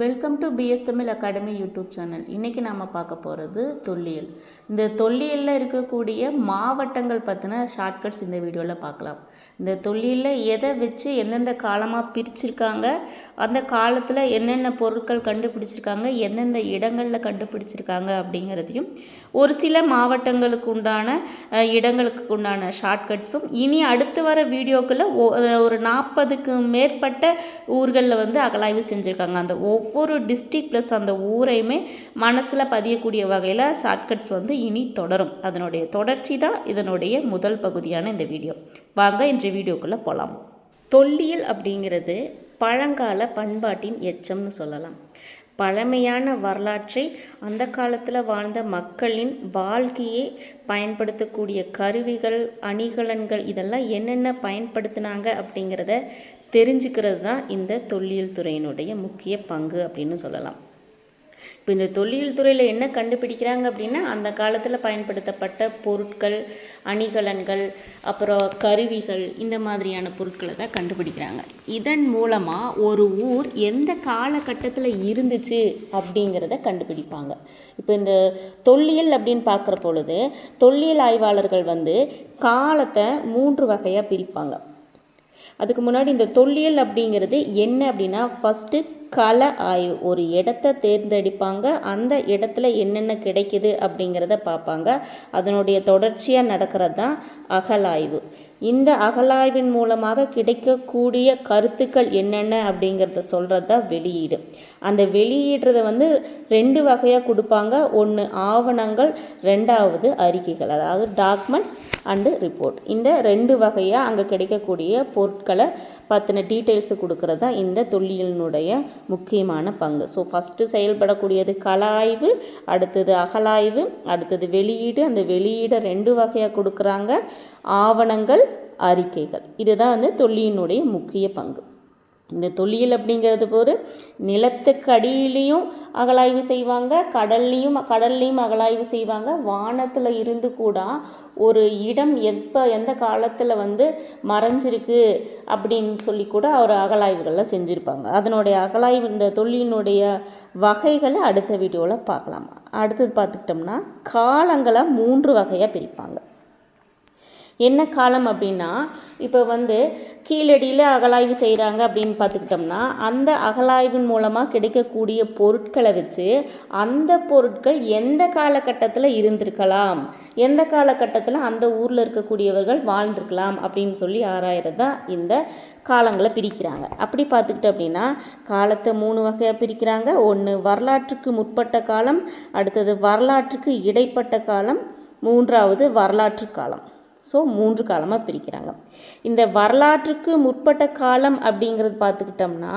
Welcome to PS Tamil academy YouTube channel இன்றைக்கி நாம் பார்க்க போகிறது தொல்லியல். இந்த தொல்லியலில் இருக்கக்கூடிய மாவட்டங்கள் பற்றின ஷார்ட்கட்ஸ் இந்த வீடியோவில் பார்க்கலாம். இந்த தொல்லியலில் எதை வச்சு எந்தெந்த காலமாக பிரிச்சிருக்காங்க அந்த காலத்தில் என்னென்ன பொருட்கள் கண்டுபிடிச்சிருக்காங்க எந்தெந்த இடங்களில் கண்டுபிடிச்சிருக்காங்க அப்படிங்கிறதையும் ஒரு சில மாவட்டங்களுக்கு உண்டான இடங்களுக்கு உண்டான ஷார்ட்கட்ஸும் இனி அடுத்து வர வீடியோக்களில் ஒரு நாற்பதுக்கு மேற்பட்ட ஊர்களில் வந்து அகலாய்வு செஞ்சுருக்காங்க. அந்த ஒவ்வொரு ஒவ்வொரு டிஸ்ட்ரிக் ப்ளஸ் அந்த ஊரையுமே மனசில் பதியக்கூடிய வகையில் ஷார்ட்கட்ஸ் வந்து இனி தொடரும். அதனுடைய தொடர்ச்சி தான் இதனுடைய முதல் பகுதியான இந்த வீடியோ வாங்க இன்றைய வீடியோக்குள்ளே போகலாம் தொல்லியல் அப்படிங்கிறது பழங்கால பண்பாட்டின் எச்சம்னு சொல்லலாம். பழமையான வரலாற்றை அந்த காலத்தில் வாழ்ந்த மக்களின் வாழ்க்கையை பயன்படுத்தக்கூடிய கருவிகள் அணிகலன்கள் இதெல்லாம் என்னென்ன பயன்படுத்தினாங்க அப்படிங்கிறத தெரிஞ்சுக்கிறது தான் இந்த தொல்லியல் துறையினுடைய முக்கிய பங்கு அப்படின்னு சொல்லலாம். இப்போ இந்த தொல்லியல் துறையில் என்ன கண்டுபிடிக்கிறாங்க அப்படின்னா அந்த காலத்தில் பயன்படுத்தப்பட்ட பொருட்கள் அணிகலன்கள் அப்புறம் கருவிகள் இந்த மாதிரியான பொருட்களை தான் கண்டுபிடிக்கிறாங்க. இதன் மூலமாக ஒரு ஊர் எந்த காலகட்டத்தில் இருந்துச்சு அப்படிங்கிறத கண்டுபிடிப்பாங்க. இப்போ இந்த தொல்லியல் அப்படின்னு பார்க்குற பொழுது தொல்லியல் ஆய்வாளர்கள் வந்து காலத்தை மூன்று வகையாக பிரிப்பாங்க. அதுக்கு முன்னாடி இந்த தொல்லியல் அப்படிங்கிறது என்ன அப்படின்னா ஃபஸ்ட்டு கள ஆய்வு. ஒரு இடத்த தேர்ந்தெடுப்பாங்க. அந்த இடத்துல என்னென்ன கிடைக்குது அப்படிங்கிறத பார்ப்பாங்க. அதனுடைய தொடர்ச்சியாக நடக்கிறது தான் அகலாய்வு இந்த அகலாய்வின் மூலமாக கிடைக்கக்கூடிய கருத்துக்கள் என்னென்ன அப்படிங்கிறத சொல்கிறது தான் வெளியீடு. அந்த வெளியிடுறத வந்து ரெண்டு வகையாக கொடுப்பாங்க. ஒன்று ஆவணங்கள் ரெண்டாவது அறிக்கைகள் அதாவது டாக்குமெண்ட்ஸ் அண்டு ரிப்போர்ட் இந்த ரெண்டு வகையாக அங்கே கிடைக்கக்கூடிய பொருட்களை பற்றின டீட்டெயில்ஸு கொடுக்குறது தான் இந்த தொல்லியலினுடைய முக்கியமான பங்கு. ஸோ ஃபஸ்ட்டு செயல்படக்கூடியது கலாய்வு அடுத்தது அகலாய்வு அடுத்தது வெளியீடு. அந்த வெளியீடை ரெண்டு வகையாக கொடுக்குறாங்க. ஆவணங்கள் அறிக்கைகள். இதுதான் வந்து தொல்லியினுடைய முக்கிய பங்கு. இந்த தொல்லியல் அப்படிங்கிறது போது நிலத்துக்கு அடியிலையும் அகலாய்வு செய்வாங்க கடல்லையும் கடல்லையும் அகலாய்வு செய்வாங்க. வானத்தில் இருந்து கூட ஒரு இடம் எப்போ எந்த காலத்தில் வந்து மறைஞ்சிருக்கு அப்படின்னு சொல்லி கூட அவர் அகலாய்வுகளில் செஞ்சுருப்பாங்க. அதனுடைய அகலாய்வு இந்த தொல்லியினுடைய வகைகளை அடுத்த வீடியோவில் பார்க்கலாம். அடுத்தது பார்த்துக்கிட்டோம்னா காலங்களை மூன்று வகையாக பிரிப்பாங்க. என்ன காலம் அப்படின்னா இப்போ வந்து கீழடியில் அகலாய்வு செய்கிறாங்க அப்படின்னு பார்த்துக்கிட்டோம்னா அந்த அகலாய்வின் மூலமாக கிடைக்கக்கூடிய பொருட்களை வச்சு அந்த பொருட்கள் எந்த காலகட்டத்தில் இருந்திருக்கலாம்? எந்த காலகட்டத்தில் அந்த ஊரில் இருக்கக்கூடியவர்கள் வாழ்ந்திருக்கலாம் அப்படின்னு சொல்லி ஆராயிறது தான் இந்த காலங்களை பிரிக்கிறாங்க. அப்படி பார்த்துக்கிட்டோம் அப்படின்னா காலத்தை மூணு வகையாக பிரிக்கிறாங்க. ஒன்று வரலாற்றுக்கு முற்பட்ட காலம் அடுத்தது வரலாற்றுக்கு இடைப்பட்ட காலம் மூன்றாவது வரலாற்று காலம். ஸோ மூன்று காலமாக பிரிக்கிறாங்க. இந்த வரலாற்றுக்கு முற்பட்ட காலம் அப்படிங்கிறது பார்த்துக்கிட்டோம்னா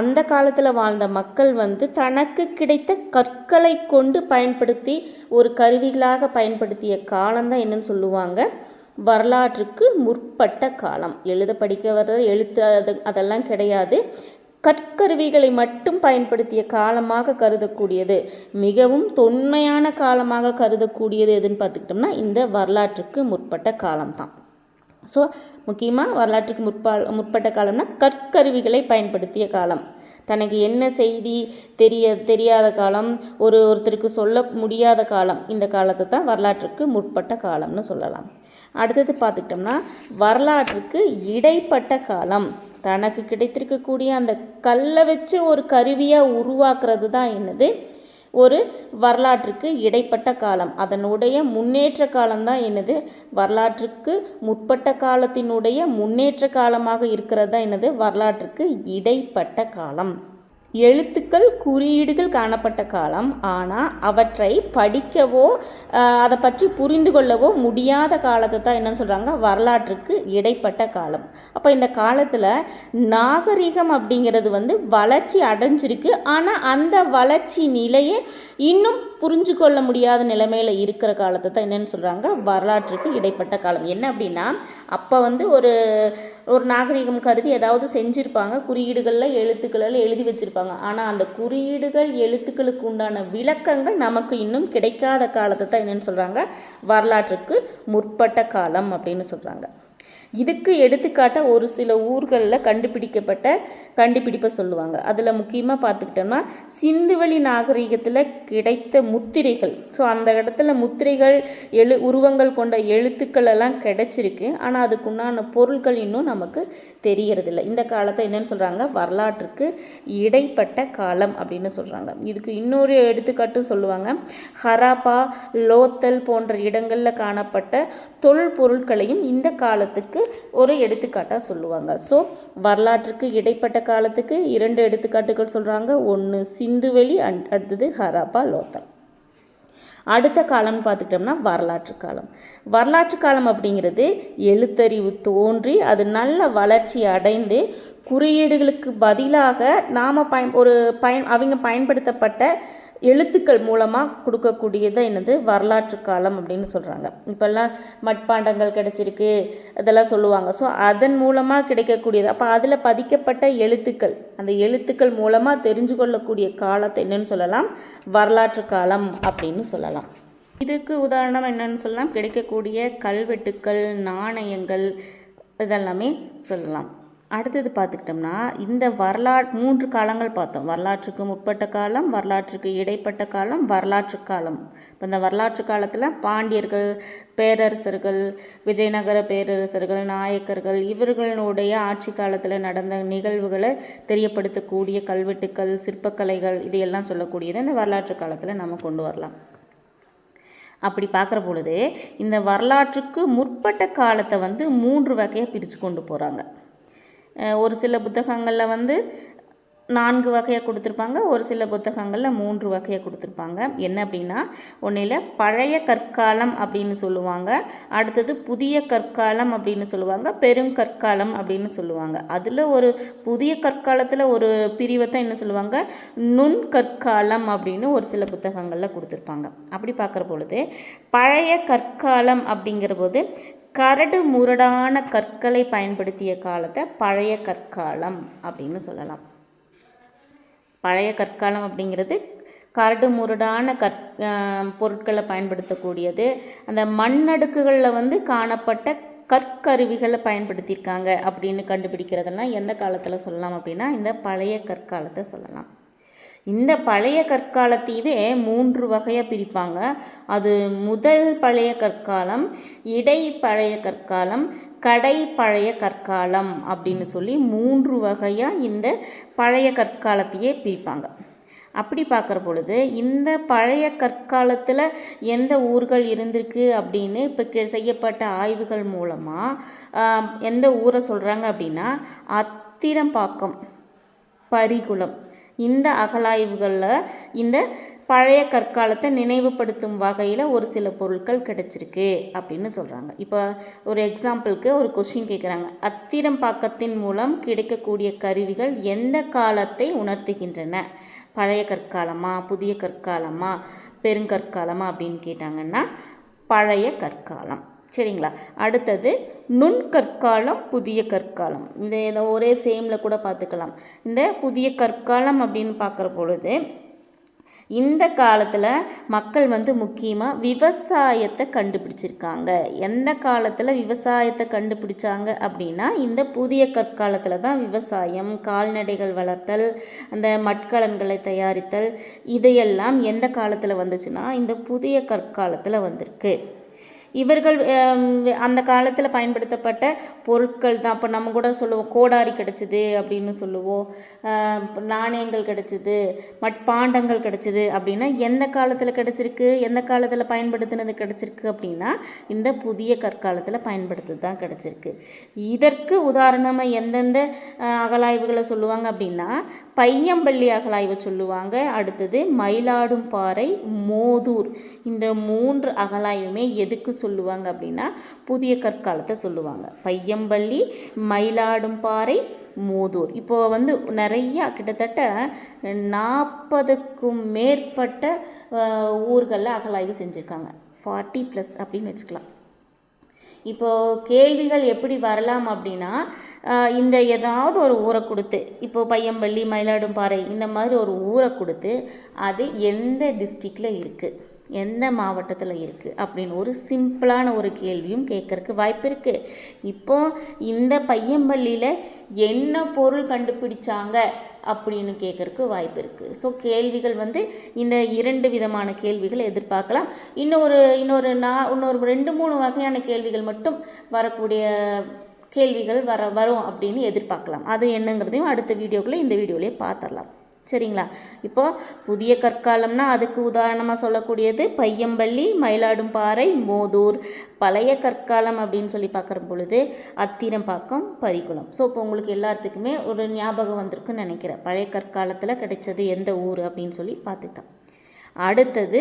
அந்த காலத்தில் வாழ்ந்த மக்கள் வந்து தனக்கு கிடைத்த கற்களை கொண்டு பயன்படுத்தி ஒரு கருவிகளாக பயன்படுத்திய காலம்தான் என்னன்னு சொல்லுவாங்க. வரலாற்றுக்கு முற்பட்ட காலம். எழுத படிக்க வர்றது எழுத்து அது அதெல்லாம் கிடையாது. கற்கருவிகளை மட்டும் பயன்படுத்திய காலமாக கருதக்கூடியது. மிகவும் தொன்மையான காலமாக கருதக்கூடியது எதுன்னு பார்த்துக்கிட்டோம்னா இந்த வரலாற்றுக்கு முற்பட்ட காலம்தான். ஸோ முக்கியமாக வரலாற்றுக்கு முற்பா முற்பட்ட காலம்னா கற்கருவிகளை பயன்படுத்திய காலம். தனக்கு என்ன செய்தி தெரிய தெரியாத காலம் ஒரு ஒருத்தருக்கு சொல்ல முடியாத காலம் இந்த காலத்தை தான் வரலாற்றுக்கு முற்பட்ட காலம்னு சொல்லலாம். அடுத்தது பார்த்துக்கிட்டோம்னா வரலாற்றுக்கு இடைப்பட்ட காலம். தனக்கு கிடைத்திருக்கக்கூடிய அந்த கல்லை வச்சு ஒரு கருவியாக உருவாக்குறது தான் என்னது? ஒரு வரலாற்றுக்கு இடைப்பட்ட காலம். அதனுடைய முன்னேற்ற காலம்தான் என்னது? வரலாற்றுக்கு முற்பட்ட காலத்தினுடைய முன்னேற்ற காலமாக இருக்கிறது தான் என்னது? வரலாற்றுக்கு இடைப்பட்ட காலம். எழுத்துக்கள் குறியீடுகள் காணப்பட்ட காலம். ஆனால் அவற்றை படிக்கவோ அதை பற்றி புரிந்து கொள்ளவோ முடியாத காலத்தை தான் என்ன சொல்கிறாங்க வரலாற்றுக்கு இடைப்பட்ட காலம். அப்போ இந்த காலத்தில் நாகரிகம் அப்படிங்கிறது வந்து வளர்ச்சி அடைஞ்சிருக்கு. ஆனால் அந்த வளர்ச்சி நிலையை இன்னும் புரிஞ்சு கொள்ள முடியாத நிலைமையில் இருக்கிற காலத்தை தான் என்னன்னு சொல்கிறாங்க வரலாற்றுக்கு இடைப்பட்ட காலம். என்ன அப்படின்னா அப்போ வந்து ஒரு ஒரு நாகரிகம் கருதி ஏதாவது செஞ்சுருப்பாங்க. குறியீடுகளில் எழுத்துக்களில் எழுதி வச்சுருப்பாங்க. ஆனால் அந்த குறியீடுகள் எழுத்துக்களுக்கு உண்டான விளக்கங்கள் நமக்கு இன்னும் கிடைக்காத காலத்தை தான் என்னென்னு சொல்கிறாங்க வரலாற்றுக்கு முற்பட்ட காலம் அப்படின்னு சொல்கிறாங்க இதுக்கு எடுத்துக்காட்ட ஒரு சில ஊர்களில் கண்டுபிடிக்கப்பட்ட கண்டுபிடிப்பை சொல்லுவாங்க. அதில் முக்கியமாக பார்த்துக்கிட்டோம்னா சிந்துவெளி நாகரிகத்தில் கிடைத்த முத்திரைகள். ஸோ அந்த இடத்துல முத்திரைகள் எழு உருவங்கள் கொண்ட எழுத்துக்கள் எல்லாம் கிடைச்சிருக்கு. ஆனால் அதுக்குண்டான பொருட்கள் இன்னும் நமக்கு தெரியறதில்ல. இந்த காலத்தை என்னன்னு சொல்கிறாங்க வரலாற்றுக்கு இடைப்பட்ட காலம் அப்படின்னு சொல்கிறாங்க இதுக்கு இன்னொரு எடுத்துக்காட்டும் சொல்லுவாங்க. ஹராப்பா லோத்தல் போன்ற இடங்களில் காணப்பட்ட தொல்பொருட்களையும் இந்த காலத்துக்கு ஒரு எடுத்துக்காட்டாக சொல்லுவாங்க. ஸோ வரலாற்றுக்கு இடைப்பட்ட காலத்துக்கு இரண்டு எடுத்துக்காட்டுகள் சொல்கிறாங்க ஒன்று சிந்துவெளி அண்ட் அடுத்தது ஹராப்பா லோத்தல் அடுத்த காலம்னு பார்த்துட்டோம்னா வரலாற்று காலம். வரலாற்று காலம் அப்படிங்கிறது எழுத்தறிவு தோன்றி அது நல்ல வளர்ச்சி அடைந்து குறியீடுகளுக்கு பதிலாக நாம் பயன் ஒரு பயன் அவங்க பயன்படுத்தப்பட்ட எழுத்துக்கள் மூலமாக கொடுக்கக்கூடியது என்னது? வரலாற்று காலம் அப்படின்னு சொல்கிறாங்க இப்போல்லாம் மட்பாண்டங்கள் கிடச்சிருக்கு இதெல்லாம் சொல்லுவாங்க. ஸோ அதன் மூலமாக கிடைக்கக்கூடியது. அப்போ அதில் பதிக்கப்பட்ட எழுத்துக்கள் அந்த எழுத்துக்கள் மூலமாக தெரிஞ்சு கொள்ளக்கூடிய காலத்தை என்னென்னு சொல்லலாம்? வரலாற்று காலம் அப்படின்னு சொல்லலாம். இதுக்கு உதாரணம் என்னென்னு சொல்லலாம்? கிடைக்கக்கூடிய கல்வெட்டுக்கள் நாணயங்கள் இதெல்லாமே சொல்லலாம். அடுத்தது பார்த்துக்கிட்டோம்னா இந்த வரலாற்று மூன்று காலங்கள் பார்த்தோம். வரலாற்றுக்கு முற்பட்ட காலம் வரலாற்றுக்கு இடைப்பட்ட காலம் வரலாற்று காலம். இப்போ இந்த வரலாற்று காலத்தில் பாண்டியர்கள் பேரரசர்கள் விஜயநகர பேரரசர்கள் நாயக்கர்கள் இவர்களுடைய ஆட்சி காலத்தில் நடந்த நிகழ்வுகளை தெரியப்படுத்தக்கூடிய கல்வெட்டுக்கள் சிற்பக்கலைகள் இதையெல்லாம் சொல்லக்கூடியது இந்த வரலாற்று காலத்தில் நம்ம கொண்டு வரலாம். அப்படி பார்க்குற பொழுது இந்த வரலாற்றுக்கு முற்பட்ட காலத்தை வந்து மூன்று வகையாக பிரித்து கொண்டு போகிறாங்க ஒரு சில புத்தகங்களில் வந்து நான்கு வகையாக கொடுத்துருப்பாங்க ஒரு சில புத்தகங்களில் மூன்று வகையாக கொடுத்துருப்பாங்க. என்ன அப்படின்னா ஒன்றில் பழைய கற்காலம் அப்படின்னு சொல்லுவாங்க அடுத்தது புதிய கற்காலம் அப்படின்னு சொல்லுவாங்க பெருங்கற்காலம் அப்படின்னு சொல்லுவாங்க. அதில் ஒரு புதிய கற்காலத்தில் ஒரு பிரிவை தான் என்ன சொல்லுவாங்க நுண் கற்காலம் அப்படின்னு ஒரு சில புத்தகங்களில் கொடுத்துருப்பாங்க. அப்படி பார்க்குற பொழுது பழைய கற்காலம் அப்படிங்கிற போது கரடு முரடான கற்களை பயன்படுத்திய காலத்தை பழைய கற்காலம் அப்படின்னு சொல்லலாம். பழைய கற்காலம் அப்படிங்கிறது கரடு முரடான கற் பொருட்களை பயன்படுத்தக்கூடியது. அந்த மண்ணடுக்குகளில் வந்து காணப்பட்ட கற்கருவிகளை பயன்படுத்தியிருக்காங்க அப்படின்னு கண்டுபிடிக்கிறதெல்லாம் எந்த காலத்தில் சொல்லலாம் அப்படின்னா இந்த பழைய கற்காலத்தை சொல்லலாம். இந்த பழைய கற்காலத்தையவே மூன்று வகையாக பிரிப்பாங்க. அது முதல் பழைய கற்காலம் இடை பழைய கற்காலம் கடை பழைய கற்காலம் அப்படின்னு சொல்லி மூன்று வகையாக இந்த பழைய கற்காலத்தையே பிரிப்பாங்க. அப்படி பார்க்குற பொழுது இந்த பழைய கற்காலத்தில் எந்த ஊர்கள் இருந்திருக்கு அப்படின்னு இப்போ செய்யப்பட்ட ஆய்வுகள் மூலமாக எந்த ஊரை சொல்கிறாங்க அப்படின்னா அத்திரம்பாக்கம். பரிகுளம் இந்த அகலாய்வுகளில் இந்த பழைய கற்காலத்தை நினைவுபடுத்தும் வகையில் ஒரு சில பொருட்கள் கிடச்சிருக்கு அப்படின்னு சொல்கிறாங்க இப்போ ஒரு எக்ஸாம்பிளுக்கு ஒரு கொஷின் கேட்குறாங்க அத்திரம் பாக்கத்தின் மூலம் கிடைக்கக்கூடிய கருவிகள் எந்த காலத்தை உணர்த்துகின்றன? பழைய கற்காலமா புதிய கற்காலமா பெருங்கற்காலமா அப்படின்னு கேட்டாங்கன்னா பழைய கற்காலம். சரிங்களா? அடுத்தது நுண்கற்காலம் புதிய கற்காலம். இந்த இதை ஒரே சேமில் கூட பார்த்துக்கலாம் இந்த புதிய கற்காலம் அப்படின்னு பார்க்குற பொழுது இந்த காலத்தில் மக்கள் வந்து முக்கியமாக விவசாயத்தை கண்டுபிடிச்சிருக்காங்க. எந்த காலத்தில் விவசாயத்தை கண்டுபிடிச்சாங்க அப்படின்னா இந்த புதிய கற்காலத்தில் தான் விவசாயம் கால்நடைகள் வளர்த்தல் அந்த மட்கலன்களை தயாரித்தல் இதையெல்லாம் எந்த காலத்தில் வந்துச்சுன்னா இந்த புதிய கற்காலத்தில் வந்திருக்கு. இவர்கள் அந்த காலத்தில் பயன்படுத்தப்பட்ட பொருட்கள் தான். இப்போ நம்ம கூட சொல்லுவோம் கோடாரி கிடச்சிது அப்படின்னு சொல்லுவோம். நாணயங்கள் கிடச்சிது மட்பாண்டங்கள் கிடச்சிது அப்படின்னா எந்த காலத்தில் கிடச்சிருக்கு எந்த காலத்தில் பயன்படுத்தினது கிடச்சிருக்கு அப்படின்னா இந்த புதிய கற்காலத்தில் பயன்படுத்துறது தான் கிடச்சிருக்கு. இதற்கு உதாரணமாக எந்தெந்த அகலாய்வுகளை சொல்லுவாங்க அப்படின்னா பையம்பள்ளி அகலாய்வை சொல்லுவாங்க. அடுத்தது மயிலாடும் பாறை மோதூர். இந்த மூன்று அகலாய்வுமே எதுக்கு சொல்லுவாங்க அப்படின்னா புதிய கற்காலத்தை சொல்லுவாங்க. பையம்பள்ளி மயிலாடும் பாறை மோதூர். இப்போ வந்து நிறையா கிட்டத்தட்ட நாற்பதுக்கும் மேற்பட்ட ஊர்களில் அகலாய்வு செஞ்சுருக்காங்க. ஃபார்ட்டி ப்ளஸ் அப்படின்னு வச்சுக்கலாம். இப்போது கேள்விகள் எப்படி வரலாம் அப்படின்னா இந்த ஏதாவது ஒரு ஊரை கொடுத்து இப்போது பையம்பள்ளி மயிலாடும்பாறை இந்த மாதிரி ஒரு ஊரை கொடுத்து அது எந்த டிஸ்ட்ரிக்டில் இருக்குது எந்த மாவட்டத்தில் இருக்குது அப்படின்னு ஒரு சிம்பிளான ஒரு கேள்வியும் கேட்கறக்கு வாய்ப்பு இருக்குது இப்போ இந்த பையம்பள்ளியில் என்ன பொருள் கண்டுபிடிச்சாங்க? அப்படின்னு கேட்கறக்கு வாய்ப்பு இருக்குது ஸோ கேள்விகள் வந்து இந்த இரண்டு விதமான கேள்விகளை எதிர்பார்க்கலாம். இன்னொரு இன்னொரு நான் இன்னொரு ரெண்டு மூணு வகையான கேள்விகள் மட்டும் வரக்கூடிய கேள்விகள் வர வரும் அப்படின்னு எதிர்பார்க்கலாம். அது என்னங்கிறதையும் அடுத்த வீடியோக்குள்ளே இந்த வீடியோலேயே பார்த்துடலாம் சரிங்களா? இப்போது புதிய கற்காலம்னா அதுக்கு உதாரணமாக சொல்லக்கூடியது பையம்பள்ளி மயிலாடும்பாறை மோதூர். பழைய கற்காலம் அப்படின்னு சொல்லி பார்க்குற பொழுது அத்திரம்பாக்கம் பரிகுளம். ஸோ இப்போ உங்களுக்கு எல்லாத்துக்குமே ஒரு ஞாபகம் வந்திருக்குன்னு நினைக்கிறேன். பழைய கற்காலத்தில் கிடைச்சது எந்த ஊர் அப்படின்னு சொல்லி பார்த்துட்டோம் அடுத்தது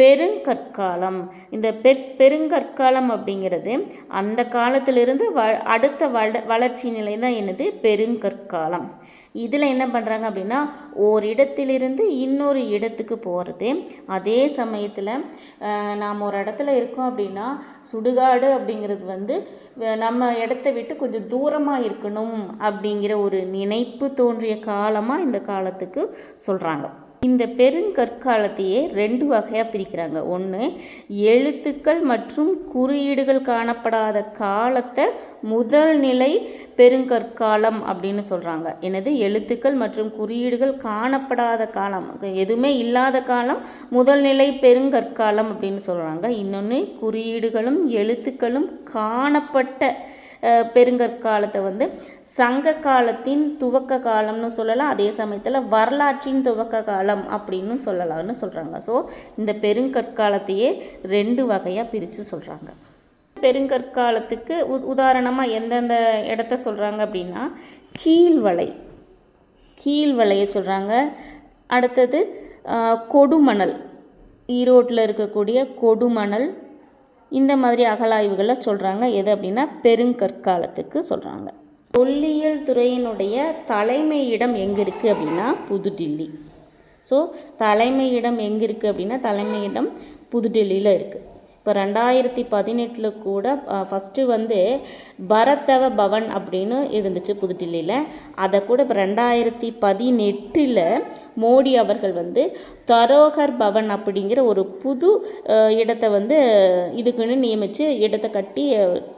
பெருங்கற்காலம். இந்த பெ பெருங்கற்காலம் அப்படிங்கிறது அந்த காலத்திலிருந்து வ அடுத்த வள வளர்ச்சி நிலை தான் என்னது? பெருங்கற்காலம். இதில் என்ன பண்ணுறாங்க அப்படின்னா ஓரிடத்திலிருந்து இன்னொரு இடத்துக்கு போகிறது. அதே சமயத்தில் நாம் ஒரு இடத்துல இருக்கோம் அப்படின்னா சுடுகாடு அப்படிங்கிறது வந்து நம்ம இடத்த விட்டு கொஞ்சம் தூரமாக இருக்கணும் அப்படிங்கிற ஒரு நினைப்பு தோன்றிய காலமாக இந்த காலத்துக்கு சொல்கிறாங்க. இந்த பெருங்கற்காலத்தையே ரெண்டு வகையாக பிரிக்கிறாங்க. ஒன்று எழுத்துக்கள் மற்றும் குறியீடுகள் காணப்படாத காலத்தை முதல் நிலை பெருங்கற்காலம் அப்படின்னு சொல்கிறாங்க எனது எழுத்துக்கள் மற்றும் குறியீடுகள் காணப்படாத காலம். எதுவுமே இல்லாத காலம் முதல் நிலை பெருங்கற்காலம் அப்படின்னு சொல்கிறாங்க இன்னொன்று குறியீடுகளும் எழுத்துக்களும் காணப்பட்ட பெருங்கற்காலத்தை வந்து சங்க காலத்தின் துவக்க காலம்னு சொல்லலாம். அதே சமயத்தில் வரலாற்றின் துவக்க காலம் அப்படின்னு சொல்லலாம்னு சொல்கிறாங்க ஸோ இந்த பெருங்கற்காலத்தையே ரெண்டு வகையாக பிரித்து சொல்கிறாங்க பெருங்கற்காலத்துக்கு உ உதாரணமாக எந்தெந்த இடத்த சொல்கிறாங்க அப்படின்னா கீழ்வலை கீழ்வலையை சொல்கிறாங்க அடுத்தது கொடுமணல். ஈரோட்டில் இருக்கக்கூடிய கொடுமணல் இந்த மாதிரி அகழாய்வுகளை சொல்கிறாங்க எது அப்படின்னா பெருங்கற்காலத்துக்கு சொல்கிறாங்க தொல்லியல் துறையினுடைய தலைமையிடம் எங்கே இருக்குது அப்படின்னா புதுடில்லி. ஸோ தலைமையிடம் எங்கே இருக்குது அப்படின்னா தலைமையிடம் புதுடில்லியில் இருக்குது இப்போ ரெண்டாயிரத்தி பதினெட்டில் கூட ஃபஸ்ட்டு வந்து பரத்தவ பவன் அப்படின்னு இருந்துச்சு புதுடில்லியில் அதை கூட இப்போ ரெண்டாயிரத்தி பதினெட்டில் மோடி அவர்கள் வந்து தரோகர் பவன் அப்படிங்கிற ஒரு புது இடத்தை வந்து இதுக்குன்னு நியமித்து இடத்தை கட்டி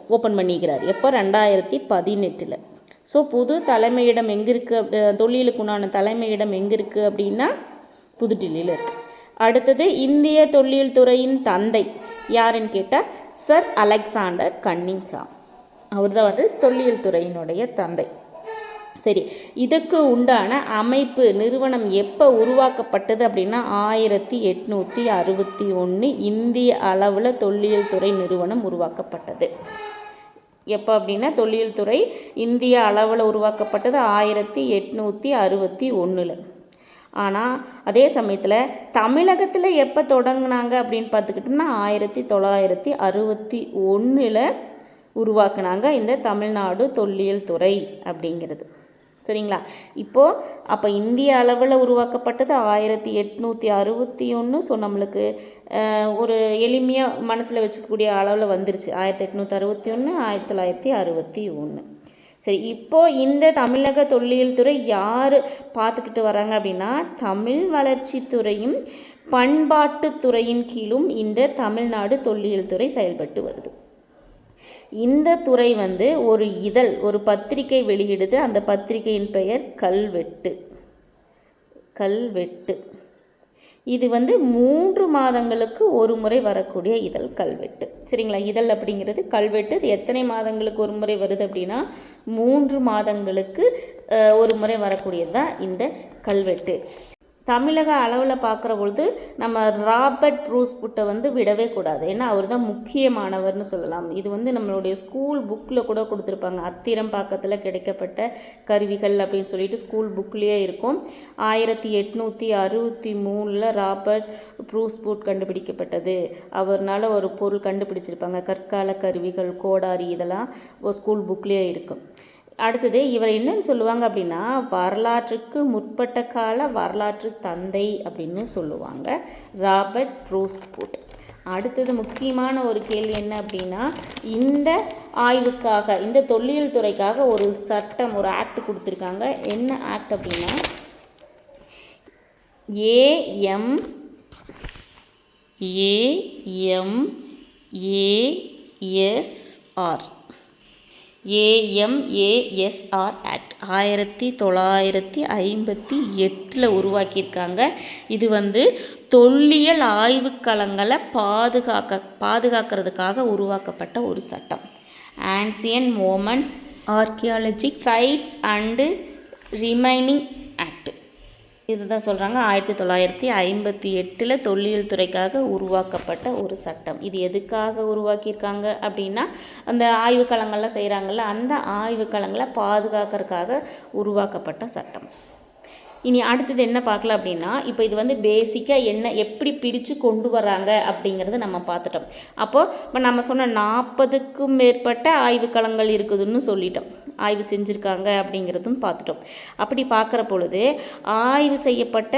ஓப்பன் பண்ணிக்கிறார். எப்போ? ரெண்டாயிரத்தி பதினெட்டில். ஸோ புது தலைமையிடம் எங்கே இருக்குது தொழிலுக்கு உண்டான தலைமையிடம் எங்கே இருக்குது அப்படின்னா புதுடில்லியில் இருக்குது அடுத்தது இந்திய தொல்லியல் துறையின் தந்தை. யாருன்னு கேட்டால் சர் அலெக்சாண்டர் கன்னிங்காம். அவர் தான் வந்து தொல்லியல் துறையினுடைய தந்தை. சரி இதுக்கு உண்டான அமைப்பு நிறுவனம் எப்போ உருவாக்கப்பட்டது அப்படின்னா ஆயிரத்தி எட்நூற்றி அறுபத்தி ஒன்று இந்திய அளவில் தொல்லியல் துறை நிறுவனம் உருவாக்கப்பட்டது. எப்போ அப்படின்னா தொல்லியல் துறை இந்திய அளவில் உருவாக்கப்பட்டது ஆயிரத்தி எட்நூற்றி அறுபத்தி ஒன்றில் ஆனால் அதே சமயத்தில் தமிழகத்தில் எப்போ தொடங்கினாங்க அப்படின்னு பார்த்துக்கிட்டோம்னா ஆயிரத்தி தொள்ளாயிரத்தி அறுபத்தி ஒன்றில் உருவாக்குனாங்க இந்த தமிழ்நாடு தொல்லியல் துறை அப்படிங்கிறது. சரிங்களா? இப்போது அப்போ இந்திய அளவில் உருவாக்கப்பட்டது ஆயிரத்தி எட்நூற்றி அறுபத்தி ஒன்று ஸோ நம்மளுக்கு ஒரு எளிமையாக மனசில் வச்சுக்கக்கூடிய அளவில் வந்துருச்சு. ஆயிரத்தி எட்நூற்றி அறுபத்தி ஒன்று ஆயிரத்தி தொள்ளாயிரத்தி அறுபத்தி ஒன்று சரி இப்போது இந்த தமிழக தொல்லியல் துறை யார் பார்த்துக்கிட்டு வராங்க அப்படின்னா தமிழ் வளர்ச்சித்துறையும் பண்பாட்டுத்துறையின் கீழும் இந்த தமிழ்நாடு தொல்லியல் துறை செயல்பட்டு வருது. இந்த துறை வந்து ஒரு இதழ் ஒரு பத்திரிகை வெளியிடுது. அந்த பத்திரிகையின் பெயர் கல்வெட்டு. கல்வெட்டு. இது வந்து மூன்று மாதங்களுக்கு ஒரு முறை வரக்கூடிய இதழ் கல்வெட்டு. சரிங்களா? இதழ் அப்படிங்கிறது கல்வெட்டு. இது எத்தனை மாதங்களுக்கு ஒரு முறை வருது அப்படின்னா மூன்று மாதங்களுக்கு ஒரு முறை வரக்கூடியது தான் இந்த கல்வெட்டு. தமிழக அளவில் பார்க்குற பொழுது நம்ம ராபர்ட் ப்ரூஸ் புட்டை வந்து விடவே கூடாது. ஏன்னா அவர் தான் முக்கியமானவர்னு சொல்லலாம். இது வந்து நம்மளுடைய ஸ்கூல் புக்கில் கூட கொடுத்துருப்பாங்க. அத்திரம் பாக்கத்தில் கிடைக்கப்பட்ட கருவிகள் அப்படின்னு சொல்லிட்டு ஸ்கூல் புக்லேயே இருக்கும். ஆயிரத்தி எட்நூற்றி அறுபத்தி மூணில் ராபர்ட் ப்ரூஸ் புட் கண்டுபிடிக்கப்பட்டது. அவர்னால ஒரு பொருள் கண்டுபிடிச்சிருப்பாங்க. கற்கால கருவிகள் கோடாரி இதெல்லாம் ஒரு ஸ்கூல் புக்லேயே இருக்கும். அடுத்தது இவர் என்னன்னு சொல்லுவாங்க அப்படின்னா வரலாற்றுக்கு முற்பட்ட கால வரலாற்று தந்தை அப்படின்னு சொல்லுவாங்க ராபர்ட் ப்ரூஸ்புட். அடுத்தது முக்கியமான ஒரு கேள்வி என்ன அப்படின்னா இந்த ஆய்வுக்காக இந்த தொல்லியல் துறைக்காக ஒரு சட்டம் ஒரு ஆக்ட் கொடுத்துருக்காங்க. என்ன ஆக்ட் அப்படின்னா AM AM ASR AMASR act ஆயிரத்தி தொள்ளாயிரத்தி ஐம்பத்தி எட்டில் உருவாக்கியிருக்காங்க. இது வந்து தொல்லியல் ஆய்வுக்களங்களை பாதுகாக்க பாதுகாக்கிறதுக்காக உருவாக்கப்பட்ட ஒரு சட்டம். Ancient monuments archaeology sites and remaining இதுதான் சொல்கிறாங்க ஆயிரத்தி தொள்ளாயிரத்தி ஐம்பத்தி எட்டில் தொல்லியல் துறைக்காக உருவாக்கப்பட்ட ஒரு சட்டம். இது எதுக்காக உருவாக்கியிருக்காங்க அப்படின்னா அந்த ஆய்வுக்களங்கள்லாம் செய்கிறாங்கல்ல அந்த ஆய்வுக்களங்களை பாதுகாக்கிறதுக்காக உருவாக்கப்பட்ட சட்டம். இனி அடுத்தது என்ன பார்க்கலாம் அப்படின்னா இப்போ இது வந்து பேசிக்காக என்ன எப்படி பிரித்து கொண்டு வராங்க அப்படிங்கிறத நம்ம பார்த்துட்டோம். அப்போது இப்போ நம்ம சொன்ன நாற்பதுக்கும் மேற்பட்ட ஆய்வுக்களங்கள் இருக்குதுன்னு சொல்லிட்டோம். ஆய்வு செஞ்சுருக்காங்க அப்படிங்கிறதும் பார்த்துட்டோம். அப்படி பார்க்குற பொழுது ஆய்வு செய்யப்பட்ட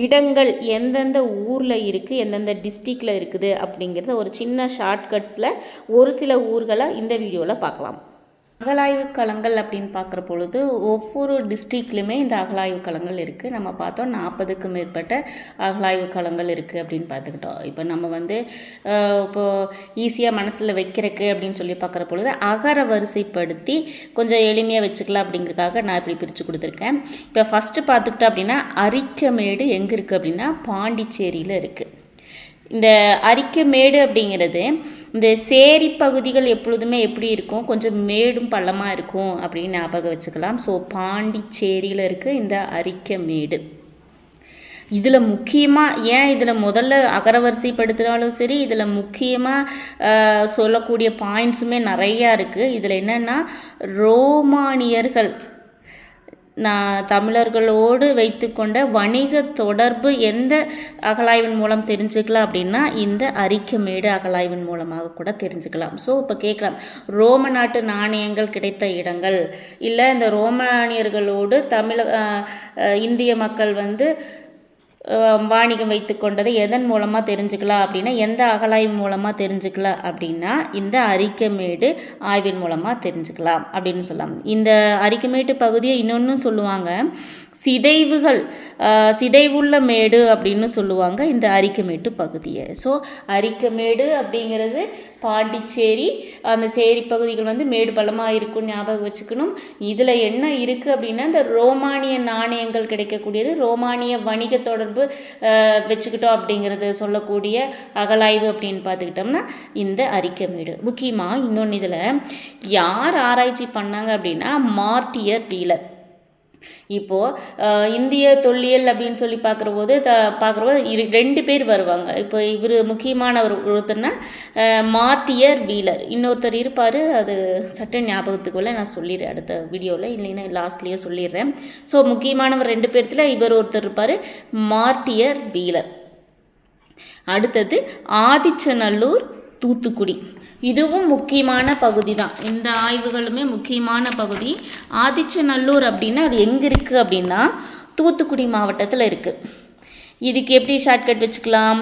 இடங்கள் எந்தெந்த ஊரில் இருக்குது எந்தெந்த டிஸ்ட்ரிக்டில் இருக்குது அப்படிங்கிறத ஒரு சின்ன ஷார்ட்கட்ஸில் ஒரு சில ஊர்களை இந்த வீடியோவில் பார்க்கலாம். அகலாய்வு களங்கள் அப்படின்னு பார்க்குற பொழுது ஒவ்வொரு டிஸ்ட்ரிக்ட்லையுமே இந்த அகலாய்வு களங்கள் இருக்குது நம்ம பார்த்தோம் நாற்பதுக்கும் மேற்பட்ட அகலாய்வு களங்கள் இருக்குது அப்படின்னு பார்த்துக்கிட்டோம். இப்போ நம்ம வந்து இப்போது ஈஸியாக மனசில் வைக்கிறக்கு அப்படின்னு சொல்லி பார்க்குற பொழுது அகர வரிசைப்படுத்தி கொஞ்சம் எளிமையாக வச்சுக்கலாம் அப்படிங்கிறதுக்காக நான் இப்படி பிரித்து கொடுத்துருக்கேன். இப்போ ஃபஸ்ட்டு பார்த்துக்கிட்டோம் அப்படின்னா அரிக்கமேடு எங்கே இருக்குது அப்படின்னா பாண்டிச்சேரியில் இருக்குது இந்த அரிக்கமேடு அப்படிங்கிறது இந்த சேரி பகுதிகள் எப்பொழுதுமே எப்படி இருக்கும்? கொஞ்சம் மேடும் பள்ளமாக இருக்கும் அப்படின்னு ஞாபகம் வச்சுக்கலாம். ஸோ பாண்டிச்சேரியில் இருக்குது இந்த அரிக்கமேடு இதில் முக்கியமாக ஏன் இதில் முதல்ல அகரவரிசைப்படுத்தினாலும் சரி இதில் முக்கியமாக சொல்லக்கூடிய பாயிண்ட்ஸுமே நிறையா இருக்குது இதில் என்னென்னா ரோமானியர்கள் நான் தமிழர்களோடு வைத்துக்கொண்ட வணிக தொடர்பு எந்த அகலாய்வின் மூலம் தெரிஞ்சுக்கலாம் அப்படின்னா இந்த அரிக்கமேடு அகலாய்வின் மூலமாக கூட தெரிஞ்சுக்கலாம். ஸோ இப்போ கேட்கலாம். ரோம நாட்டு நாணயங்கள் கிடைத்த இடங்கள். இல்லை இந்த ரோமானியர்களோடு தமிழ இந்திய மக்கள் வந்து வாணிகம் வைத்து கொண்டதை எதன் மூலமாக தெரிஞ்சுக்கலாம் அப்படின்னா எந்த அகலாய்வு மூலமாக தெரிஞ்சுக்கலாம் அப்படின்னா இந்த அரிக்கமேடு ஆய்வின் மூலமாக தெரிஞ்சுக்கலாம் அப்படின்னு சொல்லலாம். இந்த அரிக்கமேட்டு பகுதியை இன்னொன்று சொல்லுவாங்க சிதைவுகள் சிதைவுள்ள மேடு அப்படின்னு சொல்லுவாங்க இந்த அரிக்கமேட்டு பகுதியை. ஸோ அரிக்கமேடு அப்படிங்கிறது பாண்டிச்சேரி அந்த சேரி பகுதிகள் வந்து மேடு பள்ளமாக இருக்கும் ஞாபகம் வச்சுக்கணும். இதில் என்ன இருக்குது அப்படின்னா இந்த ரோமானிய நாணயங்கள் கிடைக்கக்கூடியது ரோமானிய வணிக தொடர்பு வச்சுக்கிட்டோம் அப்படிங்கிறது சொல்லக்கூடிய அகலாய்வு அப்படின்னு பார்த்துக்கிட்டோம்னா இந்த அறிக்கை மேடு. முக்கியமாக இன்னொன்று இதில் யார் ஆராய்ச்சி பண்ணாங்க அப்படின்னா மார்டியர் வீலர். இப்போது இந்திய தொல்லியல் அப்படின்னு சொல்லி பார்க்குற போது த பார்க்குறபோது இரு ரெண்டு பேர் வருவாங்க. இப்போ இவர் முக்கியமானவர் ஒருத்தர்னா மார்டியர் வீலர். இன்னொருத்தர் இருப்பார் அது சட்ட ஞாபகத்துக்குள்ளே நான் சொல்லிடுறேன் அடுத்த வீடியோவில் இல்லைன்னா லாஸ்ட்லேயே சொல்லிடுறேன். ஸோ முக்கியமானவர் ரெண்டு பேர்த்தில் இவர் ஒருத்தர் இருப்பார் மார்டியர் வீலர். அடுத்தது ஆதிச்சநல்லூர் தூத்துக்குடி. இதுவும் முக்கியமான பகுதி தான் இந்த ஆய்வுகளுமே முக்கியமான பகுதி. ஆதிச்சநல்லூர் அப்படின்னா அது எங்கே இருக்குது அப்படின்னா தூத்துக்குடி மாவட்டத்தில் இருக்குது இதுக்கு எப்படி ஷார்ட்கட் வச்சுக்கலாம்?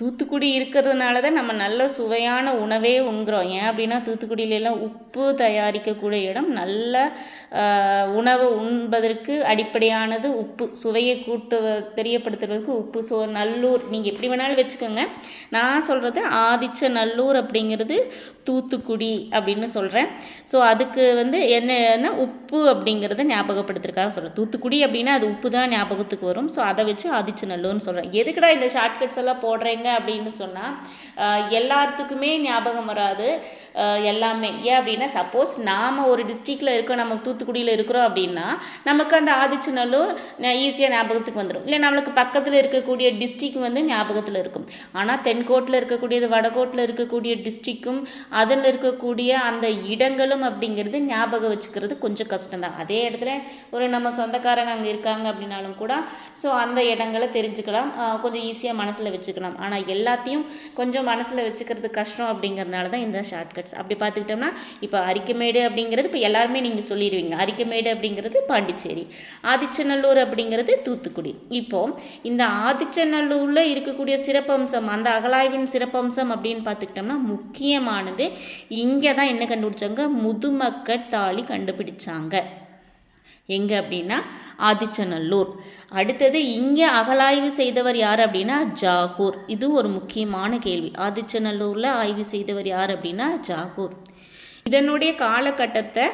தூத்துக்குடி இருக்கிறதுனால தான் நம்ம நல்ல சுவையான உணவே உண்கிறோம் ஏன் அப்படின்னா தூத்துக்குடியிலலாம் உப்பு தயாரிக்கக்கூடிய இடம். நல்ல உணவு உண்பதற்கு அடிப்படையானது உப்பு. சுவையை கூட்டு தெரியப்படுத்துறதுக்கு உப்பு. ஸோ நல்லூர் நீங்கள் எப்படி வேணாலும் வச்சுக்கோங்க. நான் சொல்கிறது ஆதிச்ச நல்லூர் அப்படிங்கிறது தூத்துக்குடி அப்படின்னு சொல்கிறேன் ஸோ அதுக்கு வந்து என்னன்னா உப்பு அப்படிங்கிறத ஞாபகப்படுத்துறதுக்காக சொல்கிறேன் தூத்துக்குடி அப்படின்னா அது உப்பு தான் ஞாபகத்துக்கு வரும். ஸோ அதை வச்சு ஆதிச்ச நல்லூர்னு சொல்கிறேன் எதுக்குடா இந்த ஷார்ட்கட்ஸ் எல்லாம் போடுறேங்க அப்படின்னு சொன்னால் எல்லாத்துக்குமே ஞாபகம் வராது. எல்லாமே. ஏன் அப்படின்னா சப்போஸ் நாம் ஒரு டிஸ்ட்ரிக்டில் இருக்கோம் நம்ம தூத்துக்குடியில் இருக்கிறோம் அப்படின்னா நமக்கு அந்த ஆதிச்சநல்லூர் ஈஸியாக ஞாபகத்துக்கு வந்துடும் இல்லை நம்மளுக்கு பக்கத்தில் இருக்கக்கூடிய டிஸ்ட்ரிக் வந்து ஞாபகத்தில் இருக்கும். ஆனால் தென்கோட்டில் இருக்கக்கூடியது வடகோட்டில் இருக்கக்கூடிய டிஸ்ட்ரிக்கும் அதில் இருக்கக்கூடிய அந்த இடங்களும் அப்படிங்கிறது ஞாபகம் வச்சுக்கிறது கொஞ்சம் கஷ்டம்தான். அதே இடத்துல ஒரு நம்ம சொந்தக்காரங்க அங்கே இருக்காங்க அப்படின்னாலும் கூட ஸோ அந்த இடங்களை தெரிஞ்சுக்கலாம். கொஞ்சம் ஈஸியாக மனசில் வச்சுக்கலாம். ஆனால் எல்லாத்தையும் கொஞ்சம் மனசில் வச்சுக்கிறது கஷ்டம் அப்படிங்கிறதுனால தான் இந்த ஷார்ட்கட்ஸ் அப்படி பார்த்துக்கிட்டோம்னா இப்போ அரிக்கமேடு அப்படிங்கிறது இப்போ எல்லாருமே நீங்கள் சொல்லிடுவீங்க. அரிக்கமேடு அப்படிங்கிறது பாண்டிச்சேரி. ஆதிச்சநல்லூர் அப்படிங்கிறது தூத்துக்குடி. இப்போது இந்த ஆதிச்சநல்லூரில் இருக்கக்கூடிய சிறப்பம்சம் அந்த அகலாய்வின் சிறப்பம்சம் அப்படின்னு பார்த்துக்கிட்டோம்னா முக்கியமானது இங்கே தான் என்ன கண்டுபிடிச்சாங்க? முதுமக்கட் தாலி கண்டுபிடிச்சாங்க. எங்கே அப்படின்னா ஆதிச்சநல்லூர். அடுத்தது இங்கே அகலாய்வு செய்தவர் யார் அப்படின்னா ஜாகூர். இது ஒரு முக்கியமான கேள்வி. ஆதிச்சநல்லூரில் ஆய்வு செய்தவர் யார் அப்படின்னா ஜாகூர். இதனுடைய காலகட்டத்தை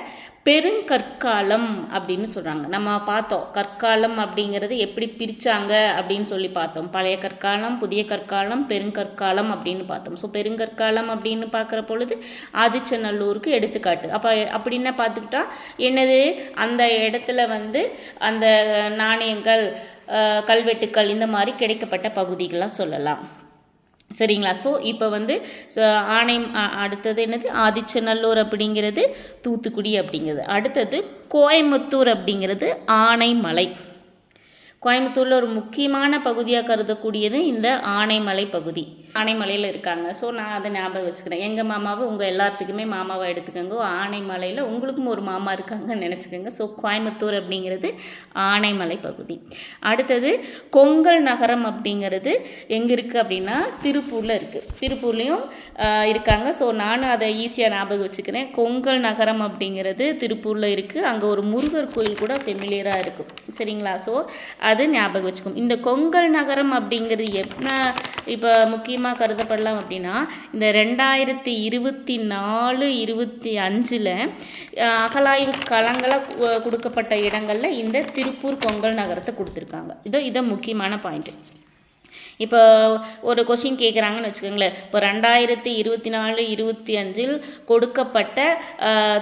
பெருங்கற்காலம் அப்படின்னு சொல்கிறாங்க நம்ம பார்த்தோம். கற்காலம் அப்படிங்கிறது எப்படி பிரித்தாங்க அப்படின்னு சொல்லி பார்த்தோம். பழைய கற்காலம் புதிய கற்காலம் பெருங்கற்காலம் அப்படின்னு பார்த்தோம். ஸோ பெருங்கற்காலம் அப்படின்னு பார்க்குற பொழுது ஆதிச்சநல்லூருக்கு எடுத்துக்காட்டு. அப்போ அப்படின்னா பார்த்துக்கிட்டா என்னது? அந்த இடத்துல வந்து அந்த நாணயங்கள் கல்வெட்டுக்கள் இந்த மாதிரி கிடைக்கப்பட்ட பகுதிகளாக சொல்லலாம். சரிங்களா? ஸோ இப்போ வந்து ஆணை அடுத்தது என்னது? ஆதிச்சநல்லூர் அப்படிங்கிறது தூத்துக்குடி அப்படிங்கிறது. அடுத்தது கோயம்புத்தூர் அப்படிங்கிறது ஆனைமலை. கோயம்புத்தூரில் ஒரு முக்கியமான பகுதியாக கருதக்கூடியது இந்த ஆனைமலை பகுதி. ஆனைமலையில் இருக்காங்க. ஸோ நான் அதை ஞாபகம் வச்சுக்கிறேன். எங்கள் மாமாவை உங்கள் எல்லாத்துக்குமே மாமாவை எடுத்துக்கோங்க. ஆனைமலையில் உங்களுக்கும் ஒரு மாமா இருக்காங்கன்னு நினச்சிக்கோங்க. ஸோ கோயம்புத்தூர் அப்படிங்கிறது ஆனைமலை பகுதி. அடுத்தது கொங்கல் நகரம் அப்படிங்கிறது எங்கே இருக்குது அப்படின்னா திருப்பூரில் இருக்குது திருப்பூர்லேயும் இருக்காங்க. ஸோ நானும் அதை ஈஸியாக ஞாபகம் வச்சுக்கிறேன். கொங்கல் நகரம் அப்படிங்கிறது திருப்பூரில் இருக்குது அங்கே ஒரு முருகர் கோயில் கூட ஃபெமிலியராக இருக்கும். சரிங்களா? ஸோ அது ஞாபகம் வச்சுக்கும் இந்த கொங்கல் நகரம் அப்படிங்கிறது என்ன? இப்போ முக்கியமாக கருதப்படலாம் அப்படின்னா இந்த ரெண்டாயிரத்தி இருபத்தி நாலு இருபத்தி அஞ்சில் அகலாய்வு களங்களாக கொடுக்கப்பட்ட இடங்களில் இந்த திருப்பூர் கொங்கல் நகரத்தை கொடுத்துருக்காங்க. இதோ இதை முக்கியமான பாயிண்ட்டு இப்போ ஒரு கொஷின் கேட்குறாங்கன்னு வச்சுக்கோங்களேன். இப்போ ரெண்டாயிரத்தி இருபத்தி நாலு இருபத்தி அஞ்சில் கொடுக்கப்பட்ட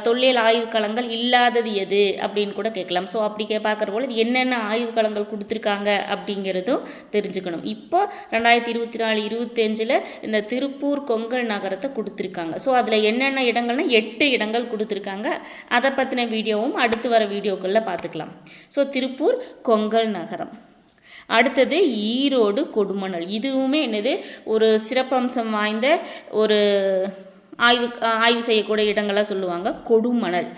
தொல்லியல் ஆய்வுக்களங்கள் இல்லாதது எது? அப்படின்னு கூட கேட்கலாம். ஸோ அப்படி கே பார்க்குற போல என்னென்ன ஆய்வுக்களங்கள் கொடுத்துருக்காங்க அப்படிங்கிறதும் தெரிஞ்சுக்கணும். இப்போ ரெண்டாயிரத்தி இருபத்தி நாலு இருபத்தி அஞ்சில் இந்த திருப்பூர் கொங்கல் நகரத்தை கொடுத்துருக்காங்க. ஸோ அதில் என்னென்ன இடங்கள்னா எட்டு இடங்கள் கொடுத்துருக்காங்க. அதை பற்றின வீடியோவும் அடுத்து வர வீடியோக்களில் பார்த்துக்கலாம். ஸோ திருப்பூர் கொங்கல் நகரம். அடுத்தது ஈரோடு கொடுமணல். இதுவுமே என்னது? ஒரு சிறப்பம்சம் வாய்ந்த ஒரு ஆய்வு ஆய்வு செய்யக்கூடிய இடங்களாக சொல்லுவாங்க. கொடுமணல்.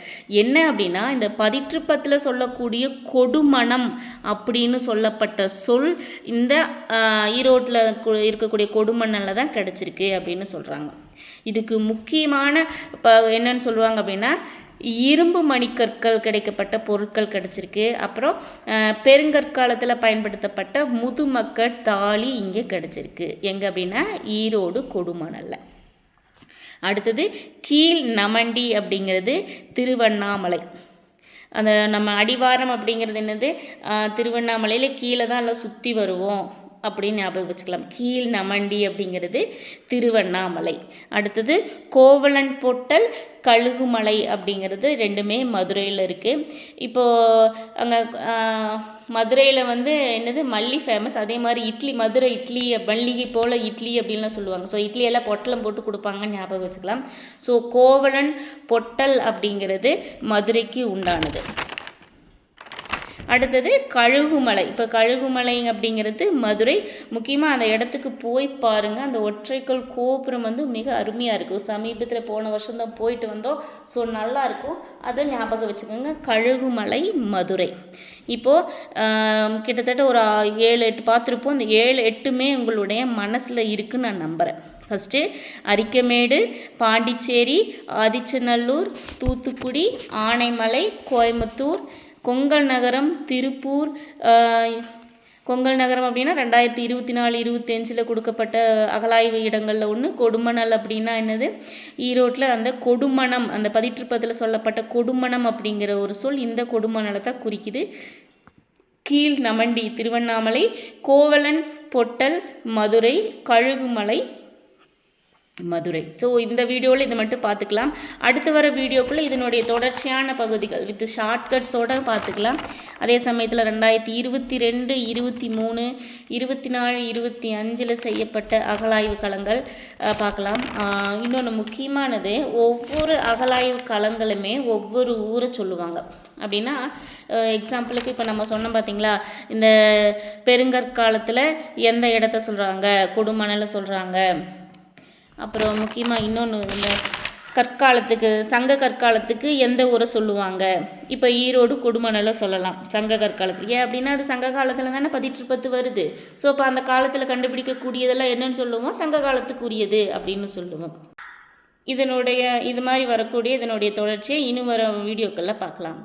என்ன அப்படின்னா இந்த பதிற்றுப்பத்தில் சொல்லக்கூடிய கொடுமணம் அப்படின்னு சொல்லப்பட்ட சொல் இந்த ஈரோட்டில் இருக்கக்கூடிய கொடுமணலில் தான் கிடச்சிருக்கு அப்படின்னு சொல்கிறாங்க இதுக்கு முக்கியமான இப்போ என்னன்னு சொல்லுவாங்க அப்படின்னா இரும்பு மணிக்கற்கள் கிடைக்கப்பட்ட பொருட்கள் கிடச்சிருக்கு. அப்புறம் பெருங்கற்காலத்தில் பயன்படுத்தப்பட்ட முதுமக்கள் தாலி இங்கே கிடச்சிருக்கு. எங்கே அப்படின்னா ஈரோடு கொடுமணல்ல. அடுத்தது கீழ் நமண்டி அப்படிங்கிறது திருவண்ணாமலை. அந்த நம்ம அடிவாரம் அப்படிங்கிறது என்னது? திருவண்ணாமலையில் கீழே தான் எல்லாம் சுற்றி வருவோம். அப்படின்னு ஞாபகம் வச்சுக்கலாம். கீழ் நமண்டி அப்படிங்கிறது திருவண்ணாமலை. அடுத்தது கோவலன் பொட்டல் கழுகுமலை அப்படிங்கிறது ரெண்டுமே மதுரையில் இருக்குது இப்போது அங்கே மதுரையில் வந்து என்னது? மல்லி ஃபேமஸ் அதே மாதிரி இட்லி மதுரை இட்லி மல்லிகை போல் இட்லி அப்படின்லாம் சொல்லுவாங்க. ஸோ இட்லியெல்லாம் பொட்டலம் போட்டு கொடுப்பாங்கன்னு ஞாபகம் வச்சுக்கலாம். ஸோ கோவலன் பொட்டல் அப்படிங்கிறது மதுரைக்கு உண்டானது. அடுத்தது கழுகுமலை. இப்போ கழுகுமலை அப்படிங்கிறது மதுரை. முக்கியமாக அந்த இடத்துக்கு போய் பாருங்கள் அந்த ஒற்றைக்கல் கோபுரம் வந்து மிக அருமையாக இருக்கும் சமீபத்தில் போன வருஷம் தான் போயிட்டு வந்தோம். ஸோ நல்லாயிருக்கும். அதை ஞாபகம் வச்சுக்கோங்க. கழுகுமலை மதுரை. இப்போது கிட்டத்தட்ட ஒரு ஏழு எட்டு பார்த்துருப்போம். அந்த ஏழு எட்டுமே உங்களுடைய மனசில் இருக்குன்னு நான் நம்புகிறேன் ஃபஸ்ட்டு அரிக்கமேடு பாண்டிச்சேரி ஆதிச்சநல்லூர் தூத்துக்குடி ஆனைமலை கோயம்புத்தூர் கொங்கல் நகரம் திருப்பூர் கொங்கல் நகரம் அப்படின்னா ரெண்டாயிரத்தி இருபத்தி நாலு இருபத்தஞ்சில் கொடுக்கப்பட்ட அகலாய்வு இடங்களில் ஒன்று கொடுமணல் அப்படின்னா என்னது? ஈரோட்டில் அந்த கொடுமணம் அந்த பதிற்றுப்பத்தில் சொல்லப்பட்ட கொடுமணம் அப்படிங்கிற ஒரு சொல் இந்த கொடுமணலை தான் குறிக்குது. கீழ் நமண்டி திருவண்ணாமலை கோவலன் பொட்டல் மதுரை கழுகுமலை மதுரை. ஸோ இந்த வீடியோவில் இதை மட்டும் பார்த்துக்கலாம். அடுத்து வர வீடியோக்குள்ளே இதனுடைய தொடர்ச்சியான பகுதிகள் வித் ஷார்ட்கட்ஸோடு பார்த்துக்கலாம். அதே சமயத்தில் ரெண்டாயிரத்தி இருபத்தி ரெண்டு இருபத்தி மூணு இருபத்தி நாலு இருபத்தி அஞ்சில் செய்யப்பட்ட அகலாய்வு களங்கள் பார்க்கலாம். இன்னொன்று முக்கியமானது ஒவ்வொரு அகலாய்வு களங்களுமே ஒவ்வொரு ஊரை சொல்லுவாங்க. அப்படின்னா எக்ஸாம்பிளுக்கு இப்போ நம்ம சொன்னோம் பார்த்தீங்களா இந்த பெருங்கற்காலத்தில் எந்த இடத்த சொல்கிறாங்க கொடுமணலை சொல்கிறாங்க அப்புறம் முக்கியமாக இன்னொன்று இந்த கற்காலத்துக்கு சங்க கற்காலத்துக்கு எந்த ஊரை சொல்லுவாங்க? இப்போ ஈரோடு கொடுமணலை சொல்லலாம் சங்க கற்காலத்துக்கு ஏன் அப்படின்னா அது சங்க காலத்தில் தானே பதிற்றுப்பத்து வருது. ஸோ இப்போ அந்த காலத்தில் கண்டுபிடிக்கக்கூடியதெல்லாம் என்னன்னு சொல்லுவோம்? சங்க காலத்துக்குரியது அப்படின்னு சொல்லுவோம். இதனுடைய இது மாதிரி வரக்கூடிய இதனுடைய தொடர்ச்சியை இன்னும் வர வீடியோக்களில் பார்க்கலாம்.